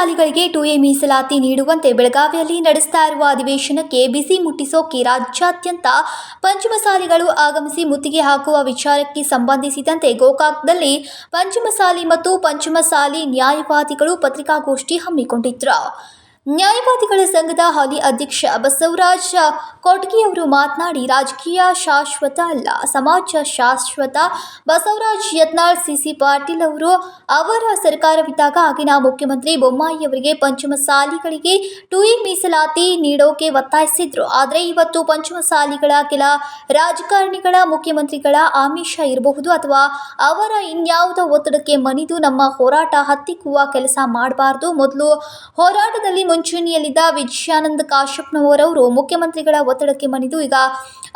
ಪಂಚಮಸಾಲಿಗಳಿಗೆ to A ಮೀಸಲಾತಿ ನೀಡುವಂತೆ ಬೆಳಗಾವಿಯಲ್ಲಿ ನಡೆಸ್ತಾ ಇರುವ ಅಧಿವೇಶನಕ್ಕೆ ಬಿಸಿ ಮುಟ್ಟಿಸೋಕೆ ರಾಜ್ಯಾದ್ಯಂತ ಪಂಚಮಸಾಲಿಗಳು ಆಗಮಿಸಿ ಮುತ್ತಿಗೆ ಹಾಕುವ ವಿಚಾರಕ್ಕೆ ಸಂಬಂಧಿಸಿದಂತೆ ಗೋಕಾಕ್ದಲ್ಲಿ ಪಂಚಮಸಾಲಿ ಮತ್ತು ಪಂಚಮಸಾಲಿ ನ್ಯಾಯವಾದಿಗಳು ಪತ್ರಿಕಾಗೋಷ್ಠಿ ಹಮ್ಮಿಕೊಂಡಿದ್ರು. ನ್ಯಾಯವಾದಿಗಳ ಸಂಘದ ಹಾಲಿ ಅಧ್ಯಕ್ಷ ಬಸವರಾಜ ಕೊಟ್ಗಿಯವರು ಮಾತನಾಡಿ, ರಾಜಕೀಯ ಶಾಶ್ವತ ಅಲ್ಲ, ಸಮಾಜ ಶಾಶ್ವತ. ಬಸವರಾಜ್ ಯತ್ನಾಳ್ ಸಿಸಿ ಪಾಟೀಲ್ ಅವರು ಅವರ ಸರ್ಕಾರವಿದ್ದಾಗ ಆಗಿನ ಮುಖ್ಯಮಂತ್ರಿ ಬೊಮ್ಮಾಯಿ ಅವರಿಗೆ ಪಂಚಮಸಾಲಿಗಳಿಗೆ ಟು ಇ ಮೀಸಲಾತಿ ನೀಡೋಕೆ ಒತ್ತಾಯಿಸಿದ್ರು. ಆದರೆ ಇವತ್ತು ಪಂಚಮಸಾಲಿಗಳ ಕೆಲ ರಾಜಕಾರಣಿಗಳ, ಮುಖ್ಯಮಂತ್ರಿಗಳ ಆಮಿಷ ಇರಬಹುದು ಅಥವಾ ಅವರ ಇನ್ಯಾವುದೋ ಒತ್ತಡಕ್ಕೆ ಮಣಿದು ನಮ್ಮ ಹೋರಾಟ ಹತ್ತಿಕ್ಕುವ ಕೆಲಸ ಮಾಡಬಾರ್ದು. ಮೊದಲು ಹೋರಾಟದಲ್ಲಿ ಮುಂಚೂಣಿಯಲ್ಲಿದ್ದ ವಿಜಯಾನಂದ ಕಾಶ್ಯಪ್ನವರವರು ಮುಖ್ಯಮಂತ್ರಿಗಳ ಒತ್ತಡಕ್ಕೆ ಮಣಿದು ಈಗ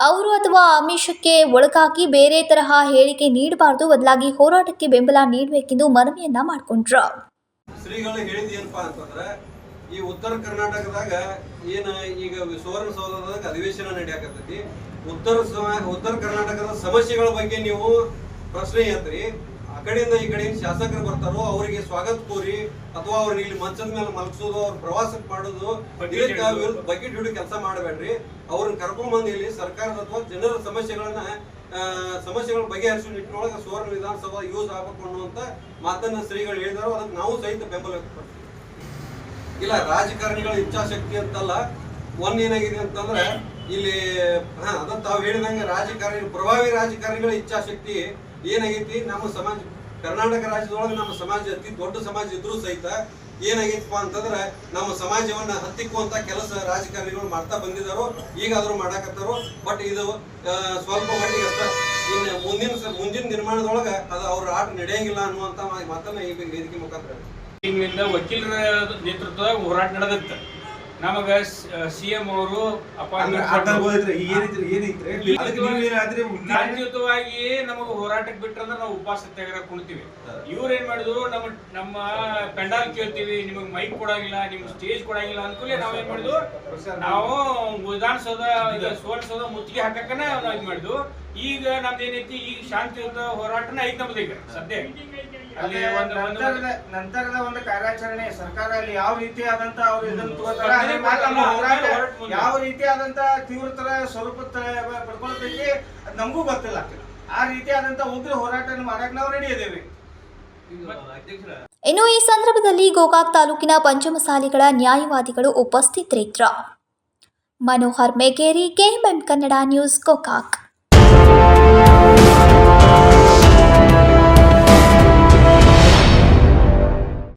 ಅವರು ಅಥವಾ ಆಮಿಷಕ್ಕೆ ಒಳಗಾಗಿ ಬೇರೆ ತರಹ ಹೇಳಿಕೆ ನೀಡಬಾರದು, ಬದಲಾಗಿ ಹೋರಾಟಕ್ಕೆ ಬೆಂಬಲ ನೀಡಬೇಕೆಂದು ಮನವಿಯನ್ನ ಮಾಡಿಕೊಂಡ್ರು. ಶ್ರೀಗಳು ಹೇಳಿದ ಏನಪ್ಪಾ ಅಂತಂದ್ರೆ, ಈ ಉತ್ತರ ಕರ್ನಾಟಕದಾಗ ಏನು ಈಗ ಸುವರ್ಣ ಸೌಧದಾಗ ಅಧಿವೇಶನ ನಡೆಯಕತ್ತೈತಿ. ಉತ್ತರ ಉತ್ತರ ಕರ್ನಾಟಕದ ಸಮಸ್ಯೆಗಳ ಬಗ್ಗೆ ನೀವು ಪ್ರಶ್ನೆ ಎತ್ರಿ. ಆ ಕಡೆಯಿಂದ ಈ ಕಡೆಯಿಂದ ಶಾಸಕರು ಬರ್ತಾರೋ ಅವರಿಗೆ ಸ್ವಾಗತ ಕೋರಿ ಅಥವಾ ಅವ್ರಿಗೆ ಇಲ್ಲಿ ಮಂಚದ ಮೇಲೆ ಮಲಗಿಸೋದು ಅವ್ರ ಪ್ರವಾಸಕ್ಕೆ ಮಾಡೋದು ಬಕೆಟ್ ಹಿಡಿದು ಕೆಲಸ ಮಾಡಬೇಡ್ರಿ. ಅವ್ರನ್ನ ಕರ್ಕೊಂಡ್ಬಂದು ಇಲ್ಲಿ ಸರ್ಕಾರದ ಅಥವಾ ಜನರ ಸಮಸ್ಯೆಗಳನ್ನ ಸಮಸ್ಯೆಗಳ ಬಗೆಹರಿಸುವ ನಿಟ್ಟಿನೊಳಗೆ ಸುವರ್ಣ ವಿಧಾನಸಭಾ ಯೂಸ್ ಆಗಬೇಕು ಅನ್ನುವಂತ ಮಾತನ್ನ ಶ್ರೀಗಳು ಹೇಳಿದಾರೋ ಅದಕ್ಕೆ ನಾವು ಸಹಿತ ಬೆಂಬಲ ಇಲ್ಲ ರಾಜಕಾರಣಿಗಳ ಇಚ್ಛಾಶಕ್ತಿ ಅಂತಲ್ಲ ಒಂದ್ ಏನಾಗಿದೆ ಅಂತಂದ್ರೆ ಇಲ್ಲಿ ಹಾ ಅದ ತಾವ್ ಹೇಳಿದಂಗೆ ರಾಜಕಾರಣಿ ಪ್ರಭಾವಿ ರಾಜಕಾರಣಿಗಳ ಇಚ್ಛಾಶಕ್ತಿ ಏನಾಗೈತಿ? ನಮ್ಮ ಸಮಾಜ, ಕರ್ನಾಟಕ ರಾಜ್ಯದೊಳಗೆ ನಮ್ಮ ಸಮಾಜ ಅತಿ ದೊಡ್ಡ ಸಮಾಜ ಇದ್ರೂ ಸಹಿತ ಏನಾಗೈತಪ್ಪ ಅಂತಂದ್ರೆ ನಮ್ಮ ಸಮಾಜವನ್ನ ಹತ್ತಿಕ್ಕುವಂತ ಕೆಲಸ ರಾಜಕಾರಣಿಗಳು ಮಾಡ್ತಾ ಬಂದಿದ್ದಾರೋ ಈಗಾದ್ರೂ ಮಾಡಾಕತ್ತಾರೋ ಬಟ್ ಇದು ಸ್ವಲ್ಪ ಮಟ್ಟಿಗೆ ಅಷ್ಟ. ಇನ್ನು ಮುಂದಿನ ಮುಂದಿನ ನಿರ್ಮಾಣದೊಳಗ ಅದು ಅವ್ರ ಆಟ ನಡೆಯಂಗಿಲ್ಲ ಅನ್ನುವಂತ ಮಾತನ್ನ ಈ ವೇದಿಕೆ ಮುಖಾಂತರ ವಕೀಲರ ನೇತೃತ್ವದಾಗ ಹೋರಾಟ ನಡೆದಿತ್ತು. ನಮಗ ಸಿ ಎಂ ಅವರು ಶಾಂತಿಯುತವಾಗಿ ನಮಗೆ ಹೋರಾಟಕ್ಕೆ ಬಿಟ್ರಂದ್ರೆ ನಾವು ಉಪವಾಸ ಸತ್ಯಾಗ್ರಹ ಕುಣ್ತೀವಿ. ಇವ್ರು ಏನ್ ಮಾಡಿದ್ರು ನಮ್ಮ ನಮ್ಮ ಪೆಂಡಾಲ್ ಕೇಳ್ತೀವಿ ನಿಮಗೆ ಮೈಕ್ ಕೊಡಂಗಿಲ್ಲ ನಿಮ್ಗೆ ಸ್ಟೇಜ್ ಕೊಡಂಗಿಲ್ಲ ಅನ್ಕೂಲೆ ನಾವ್ ಏನ್ ಮಾಡಿದ್ವು ನಾವು ವಿಧಾನಸೌಧ ಸುವರ್ಣಸೌಧ ಮುತ್ತಿಗೆ ಹಾಕಕ್ಕನ ನಾವು ಇದ್ ಮಾಡಿದ್ವು. ಈಗ ನಮ್ದೇನೈತಿ ಈಗ ಶಾಂತಿಯುತ ಹೋರಾಟನ ಐತಿ ನಮ್ದು ಈಗ ಸದ್ಯ. ಅಲ್ಲಿ ಒಂದು ಒಂದು ನಂತರದ ನಂತರದ ಒಂದು ಕಾರ್ಯಾಚರಣೆ ಸರ್ಕಾರ ಅಲ್ಲಿ ಯಾವ ರೀತಿಯಾದಂತ ಅವರು ಇದನ್ನು ತಗೋತಾರೆ ಯಾವ ರೀತಿಯಾದಂತ ತೀವ್ರತರ ಸ್ವರೂಪ ಪಡ್ಕೊಳ್ತೈತಿ ಅದ್ ನಮಗೂ ಗೊತ್ತಿಲ್ಲ. ಆ ರೀತಿಯಾದಂತ ಉಗ್ರ ಹೋರಾಟ ಮಾಡಕ್ ನಾವು ರೆಡಿ ಇದೇವಿ. ಇನ್ನು ಈ ಸಂದರ್ಭದಲ್ಲಿ ಗೋಕಾಕ್ ತಾಲೂಕಿನ ಪಂಚಮಸಾಲಿಗಳ ನ್ಯಾಯವಾದಿಗಳು ಉಪಸ್ಥಿತರಿದ್ರ. Manohar Megeri KMM Kannada news Gokak.